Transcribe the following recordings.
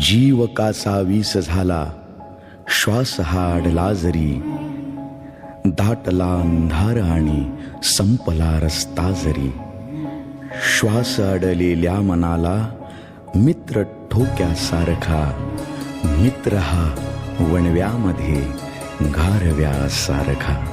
जीव काचा वीस झाला श्वास हा अडला जरी. दाटला अंधार आणि संपला रस्ता जरी. श्वास अडलेल्या मनाला मित्र ठोक्यासारखा मित्र हा वणव्यामध्ये गारव्यासारखा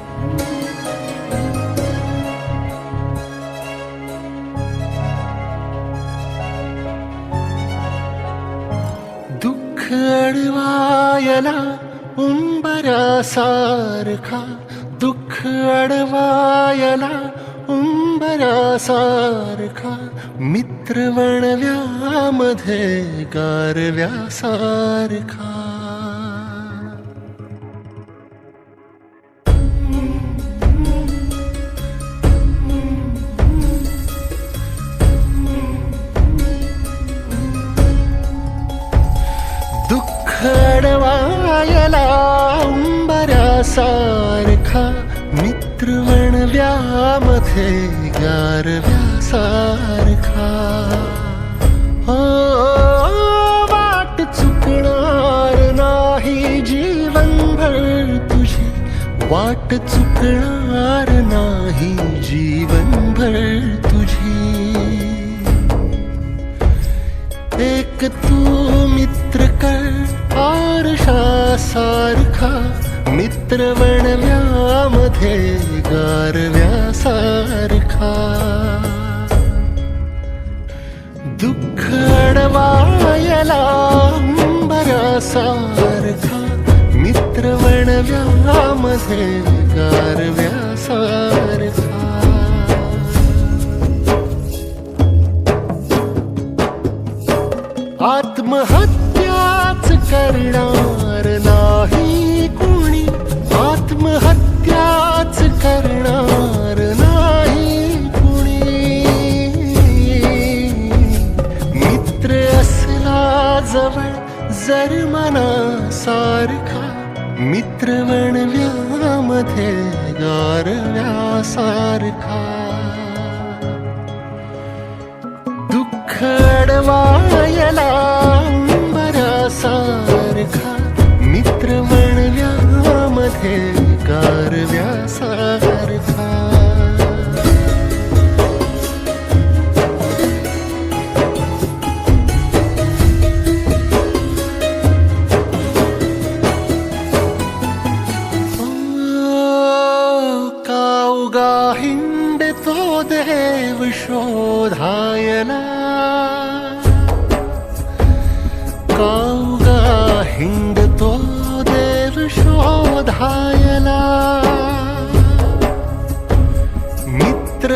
अडवायला उंबरासारखा दुःख अडवायला उंबरासारखा मित्रवणव्यामध्ये गारव्यासारखा. दुःख उंबऱ्यासारखा मित्र म्हणव्यामध्ये गारव्यासारखा. हो वाट चुकणार नाही जीवनभर तुझी. वाट चुकणार नाही जीवनभर तुझी. एक तू मित्र कर सारखा मित्र बनल्यामध्ये गारव्यासारखा दुःख अडवायला अंबरासारखा मित्र बनल्यामध्ये गारव्यासारखा आत्महत्या करणार नाही कोणी. आत्महत्याच करणार नाही कुणी. मित्र असला जवळ जर मनासारखा. मित्र वणव्यामध्ये गारव्यासारखा. दुःख अडवायला तो देव शोधायला काउगा हिंड तो देव शोधायला मित्र